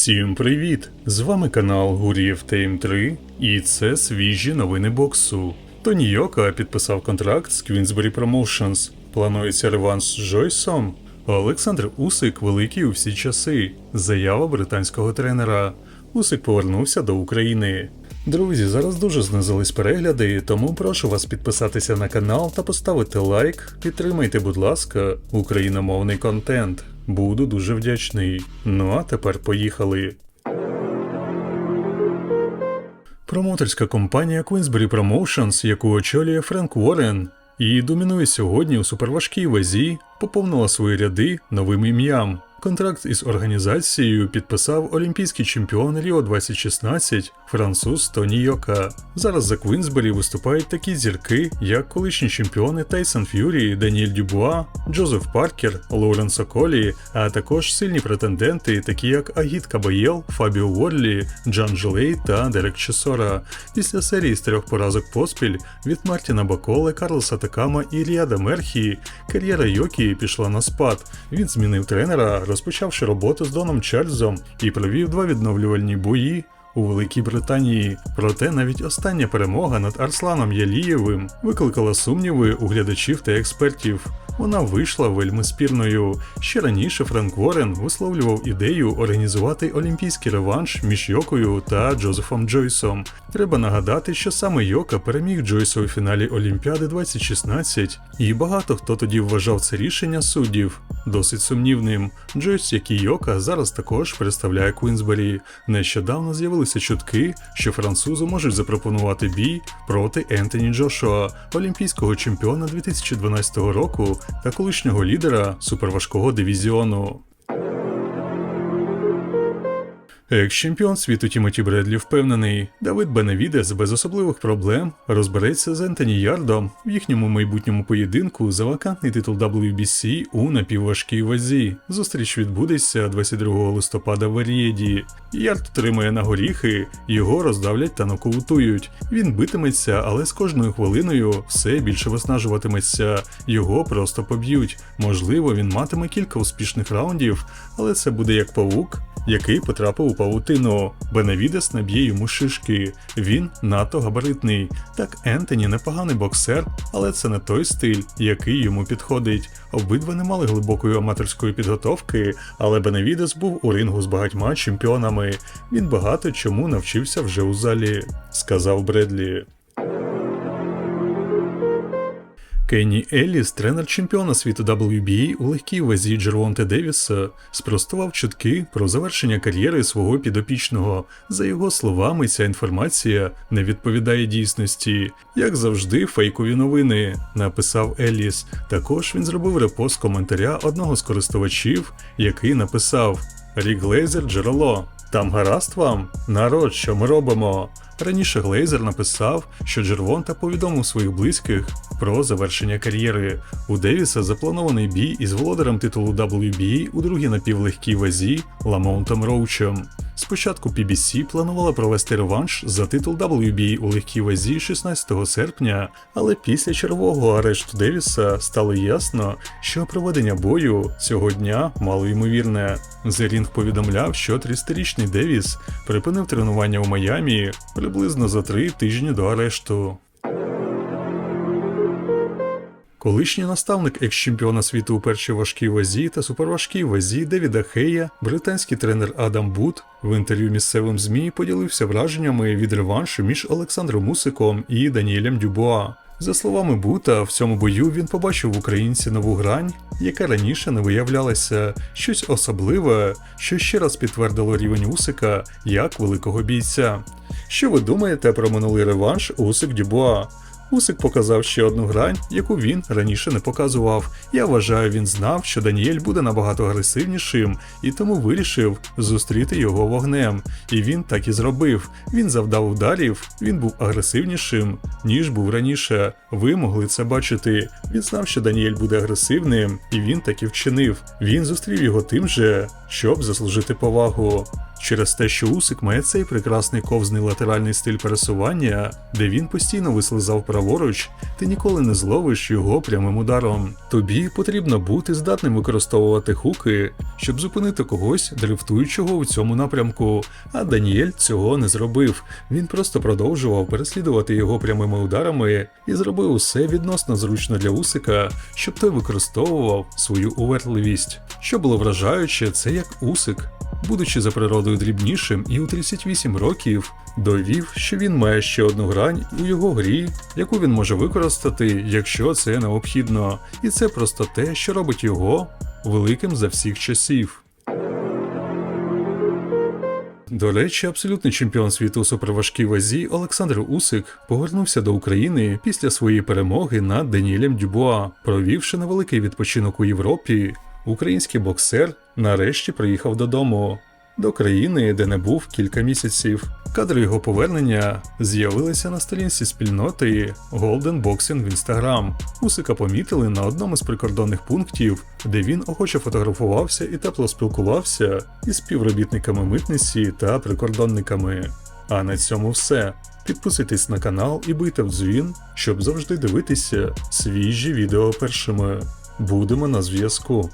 Всім привіт! З вами канал Гурієв Тейм 3 і це свіжі новини боксу. Тоні Йока підписав контракт з Queensberry Promotions. Планується реванш з Джойсом. Олександр Усик великий у всі часи. Заява британського тренера. Усик повернувся до України. Друзі, зараз дуже знизились перегляди, тому прошу вас підписатися на канал та поставити лайк. Підтримайте, будь ласка, україномовний контент. Буду дуже вдячний. Ну а тепер поїхали. Промоторська компанія Queensberry Promotions, яку очолює Френк Уоррен, і домінує сьогодні у суперважкій вазі, поповнила свої ряди новим ім'ям. Контракт із організацією підписав олімпійський чемпіон Ріо 2016 француз Тоні Йока. Зараз за Квінсбері виступають такі зірки, як колишні чемпіони Тайсон Ф'юрі, Даніель Дюбуа, Джозеф Паркер, Лоурен Соколі, а також сильні претенденти, такі як Агіт Кабаєл, Фабіо Ворлі, Джан Джолей та Дерек Чесора. Після серії з трьох поразок поспіль від Мартіна Баколе, Карлоса Такама і Ріада Мерхі кар'єра Йокі пішла на спад. Він змінив тренера, розпочавши роботу з Доном Чарльзом і провів два відновлювальні бої. У Великій Британії, проте навіть остання перемога над Арсланом Ялієвим викликала сумніви у глядачів та експертів. Вона вийшла вельми спірною. Ще раніше Френк Ворен висловлював ідею організувати олімпійський реванш між Йокою та Джозефом Джойсом. Треба нагадати, що саме Йока переміг Джойса у фіналі Олімпіади 2016, і багато хто тоді вважав це рішення суддів досить сумнівним. Джойс, як і Йока, зараз також представляє Квінсбері. Нещодавно з'явилися чутки, що французу можуть запропонувати бій проти Ентоні Джошуа, олімпійського чемпіона 2012 року та колишнього лідера суперважкого дивізіону. Екс-чемпіон світу Тімоті Бредлі впевнений, Давид Беневідес без особливих проблем розбереться з Ентоні Ярдом в їхньому майбутньому поєдинку за вакантний титул WBC у напівважкій вазі. Зустріч відбудеться 22 листопада в Арієді. Ярд отримує на горіхи, його роздавлять та нокаутують. Він битиметься, але з кожною хвилиною все більше виснажуватиметься. Його просто поб'ють. Можливо, він матиме кілька успішних раундів, але це буде як павук, який потрапив у павутину. Беневідес наб'є йому шишки. Він надто габаритний. Так Ентоні непоганий боксер, але це не той стиль, який йому підходить. Обидва не мали глибокої аматорської підготовки, але Беневідес був у рингу з багатьма чемпіонами. Він багато чому навчився вже у залі, сказав Бредлі. Кенні Елліс, тренер чемпіона світу WBA у легкій вазі Джервонте Девіса, спростував чутки про завершення кар'єри свого підопічного. За його словами, ця інформація не відповідає дійсності. Як завжди, фейкові новини, написав Елліс. Також він зробив репост коментаря одного з користувачів, який написав: Рік Глейзер джерело. Там гаразд вам? Народ, що ми робимо? Раніше Глейзер написав, що Джервонта повідомив своїх близьких про завершення кар'єри. У Девіса запланований бій із володарем титулу WBA у другій напівлегкій вазі Ламонтом Роучем. Спочатку PBC планувала провести реванш за титул WBA у легкій вазі 16 серпня, але після червого арешту Девіса стало ясно, що проведення бою цього дня мало ймовірне. The Ring повідомляв, що 30-річний Девіс припинив тренування у Майамі приблизно за три тижні до арешту. Колишній наставник екс-чемпіона світу у першій важкій вазі та суперважкій вазі Девіда Хея, британський тренер Адам Бут, в інтерв'ю місцевим ЗМІ поділився враженнями від реваншу між Олександром Мусиком і Даніелем Дюбуа. За словами Бута, в цьому бою він побачив в українці нову грань, яка раніше не виявлялася, щось особливе, що ще раз підтвердило рівень Усика як великого бійця. Що ви думаєте про минулий реванш Усик Дюбуа? Усик показав ще одну грань, яку він раніше не показував. Я вважаю, він знав, що Даніель буде набагато агресивнішим, і тому вирішив зустріти його вогнем. І він так і зробив. Він завдав ударів, він був агресивнішим, ніж був раніше. Ви могли це бачити. Він знав, що Даніель буде агресивним, і він так і вчинив. Він зустрів його тим же, щоб заслужити повагу. Через те, що Усик має цей прекрасний ковзний латеральний стиль пересування, де він постійно вислизав праворуч, ти ніколи не зловиш його прямим ударом. Тобі потрібно бути здатним використовувати хуки, щоб зупинити когось, дрифтуючого у цьому напрямку. А Даніель цього не зробив. Він просто продовжував переслідувати його прямими ударами і зробив усе відносно зручно для Усика, щоб той використовував свою увертливість. Що було вражаюче, це як Усик, будучи за природою дрібнішим і у 38 років, довів, що він має ще одну грань у його грі, яку він може використати, якщо це необхідно, і це просто те, що робить його великим за всіх часів. До речі, абсолютний чемпіон світу у суперважкій вазі Олександр Усик повернувся до України після своєї перемоги над Даніелем Дюбуа, провівши невеликий відпочинок у Європі. Український боксер нарешті приїхав додому. До країни, де не був кілька місяців. Кадри його повернення з'явилися на сторінці спільноти Golden Boxing в Instagram. Усика помітили на одному з прикордонних пунктів, де він охоче фотографувався і тепло спілкувався із співробітниками митниці та прикордонниками. А на цьому все. Підписуйтесь на канал і бийте в дзвін, щоб завжди дивитися свіжі відео першими. Будемо на зв'язку.